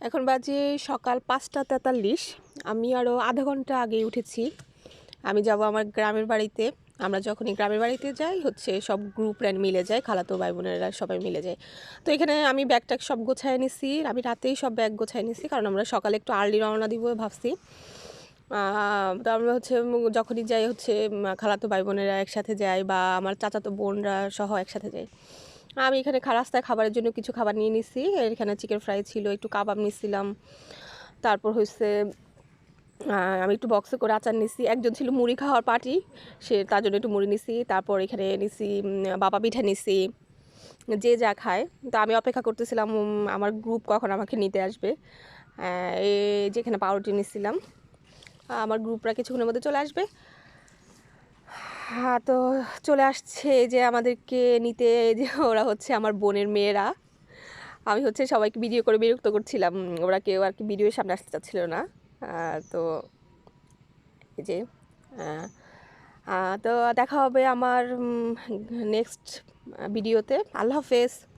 এখন বাজে সকাল পাঁচটা তেতাল্লিশ। আমি আরও আধা ঘণ্টা আগে উঠেছি। আমি যাব আমার গ্রামের বাড়িতে। আমরা যখনই গ্রামের বাড়িতে যাই, হচ্ছে সব গ্রুপ র্যান্ড মিলে যায়, খালাতো ভাই বোনেরা সবাই মিলে যায়। তো এখানে আমি ব্যাগ ট্যাগ সব গোছায় নিছি। আমি রাতেই সব ব্যাগ গোছায় নিছি, কারণ আমরা সকালে একটু আর্লি রওনা দিব ভাবছি। তো আমরা হচ্ছে যখনই যাই হচ্ছে খালাতো ভাই বোনেরা একসাথে যাই বা আমার চাচাতো বোনরা সহ একসাথে যাই। আমি এখানে রাস্তায় খাবারের জন্য কিছু খাবার নিয়ে নিছি। এখানে চিকেন ফ্রাই ছিল, একটু কাবাব নিছিলাম। তারপর হচ্ছে আমি একটু বক্সে করে আচার নিছি। একজন ছিল মুড়ি খাওয়ার পার্টি সে তার জন্য একটু মুড়ি নিছি। তারপর এখানে নিছি বাবা পিঠা নিছি। যে যা খায়। তো আমি অপেক্ষা করতেছিলাম আমার গ্রুপ কখন আমাকে নিতে আসবে। যেখানে পাউরুটি নিছিলাম। আমার গ্রুপরা কিছুক্ষণের মধ্যে চলে আসবে। তো চলে আসছে যে আমাদেরকে নিতে যে ওরা হচ্ছে আমার বোনের মেয়েরা। আমি হচ্ছে সবাইকে ভিডিও করে বিরক্ত করছিলাম, ওরা কেউ আর কি ভিডিওর সামনে আসতে চাচ্ছিল না। তো এই যে তো দেখা হবে আমার নেক্সট ভিডিওতে আল্লাহ হাফেজ।